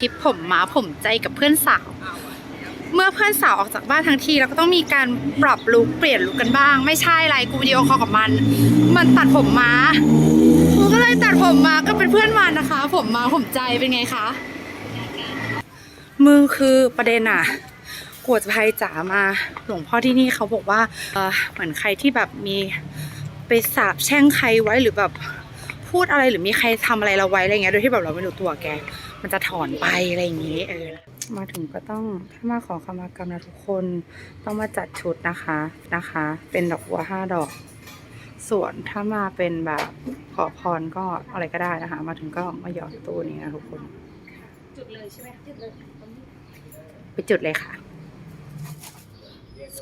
ทริปผมม้าผมใจกับเพื่อนสาว เมื่อเพื่อนสาวออกจากบ้านทั้งทีเราก็ต้องมีการปรับลุคเปลี่ยนลุคกันบ้าง ไม่ใช่อะไรกูวิดีโอคอลกับมัน มันตัดผมม้ากูก็เลยตัดผมม้าก็เป็นเพื่อนมันนะคะ ผมม้าผมใจเป็นไงคะมึงคือประเด็นอะกวดภัยจ๋ามาหลวงพ่อที่นี่เขาบอกว่าเออเหมือนใครที่แบบมีไปสาบแช่งใครไว้หรือแบบ พูดอะไรหรือมีใครทำอะไรเราไว้อะไรเงี้ยโดยที่แบบเราไม่รู้ตัวแก มันจะถอนไปอะไรอย่างนี้เออมาถึงก็ต้องถ้ามาขอขมากรรมนะทุกคนต้องมาจัดชุดนะคะนะคะ เป็นดอกบัวห้าดอก ส่วนถ้ามาเป็นแบบขอพรก็อะไรก็ได้นะคะ มาถึงก็มาหยอดตู้นี้นะทุกคน จุดเลยใช่ไหมจุดเลยไปจุดเลยค่ะ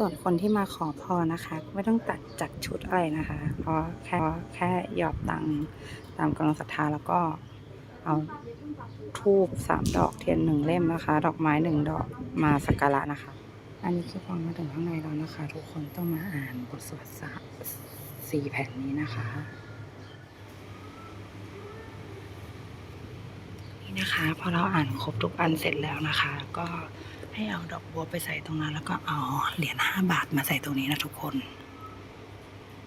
ส่วนคนที่มาขอพรนะคะไม่ต้องตัดจัดชุดอะไรนะคะ เพราะแค่แค่หยอดตังตามกำลังศรัทธาแล้วก็เอาทูบสามดอกเทียนหนึ่งเล่มนะคะ ดอกไม้หนึ่งดอกมาสักการะนะคะ อันนี้คือพอมาถึงข้างในแล้วนะคะ ทุกคนต้องมาอ่านบทสวดสามสี่แผ่นนี้นะคะนี่นะคะพอเราอ่านครบทุกอันเสร็จแล้วนะคะ ก็ ให้เอาดอกบัวไปใส่ตรงนั้น แล้วก็เอาเหรียญห้าบาทมาใส่ตรงนี้นะทุกคน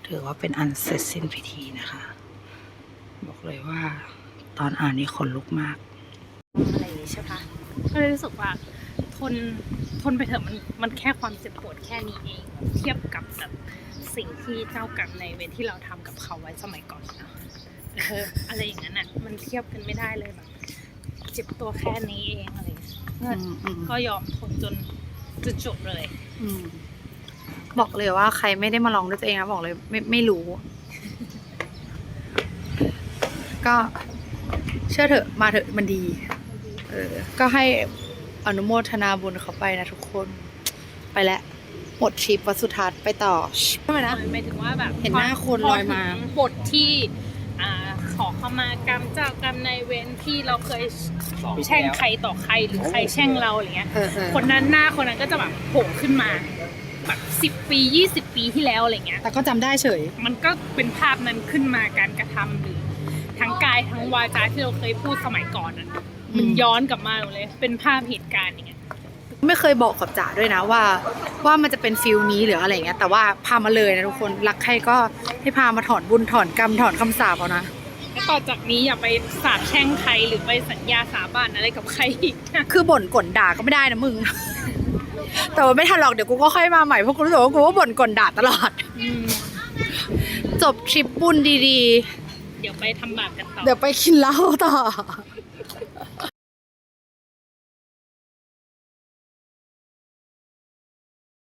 ถือว่าเป็นอันเสร็จสิ้นพิธีนะคะ บอกเลยว่า ตอนอ่านนี่ขนลุกมาก อะไรอย่างงี้ใช่ปะก็เลยรู้สึกว่าทนทนไปเถอะมันมันแค่ความเจ็บปวดแค่นี้เอง เทียบกับแบบสิ่งที่เจ้ากรรมในเวรที่เราทำกับเขาไว้สมัยก่อนนะเอออะไรอย่างนั้นอะ มันเทียบกันไม่ได้เลยแบบ เจ็บตัวแค่นี้เองอะไรอย่างเงี้ยก็อืมอืมก็ยอมทนจนจนจบเลย อืมบอกเลยว่าใครไม่ได้มาลองด้วยตัวเองนะบอกเลย ไม่ไม่รู้ ก็เชื่อเถอะมาเถอะมันดี เออ ก็ให้อนุโมทนาบุญเขาไปนะทุกคน ไปแล้วหมดทริปวัดสุทัศน์ไปต่อใช่ไหมนะหมายถึงว่าแบบเห็นหน้าคนลอยมาพถึงบทที่ อ่าขอขมากรรมเจ้ากรรมนายเวรที่เราเคยแช่งใครต่อใครหรือใครแช่งเราอะไรเงี้ยเออเออคนนั้นหน้าคนนั้นก็จะแบบโผล่ขึ้นมาแบบสิบปียี่สิบปีที่แล้วอะไรเงี้ย แต่ก็จำได้เฉย มันก็เป็นภาพนั้นขึ้นมาการกระทำหรือทั้งกายทั้งวาจาที่เราเคยพูดสมัยก่อนอะมันย้อนกลับมาหมดเลย เป็นภาพเหตุการณ์อย่างเงี้ย ไม่เคยบอกกับจ๋าด้วยนะว่าว่ามันจะเป็นฟิลนี้หรืออะไรเงี้ยแต่ว่าพามาเลยนะทุกคนรักใครก็ให้พามาถอนบุญถอนกรรมถอนคำสาปเอานะแล้วต่อจากนี้อย่าไปสาบแช่งใครหรือไปสัญญาสาบานอะไรกับใครอีกนะคือบ่นก่นด่าก็ไม่ได้นะมึง แต่ว่าไม่ทันหรอกเดี๋ยวกูก็ค่อยมาใหม่เพราะกูรู้สึกว่ากูว่าบ่นก่นด่าตลอดอืมจบทริปบุญดีเดี๋ยวไปทำบาปกันต่อๆเดี๋ยวไปกินเหล้าต่อ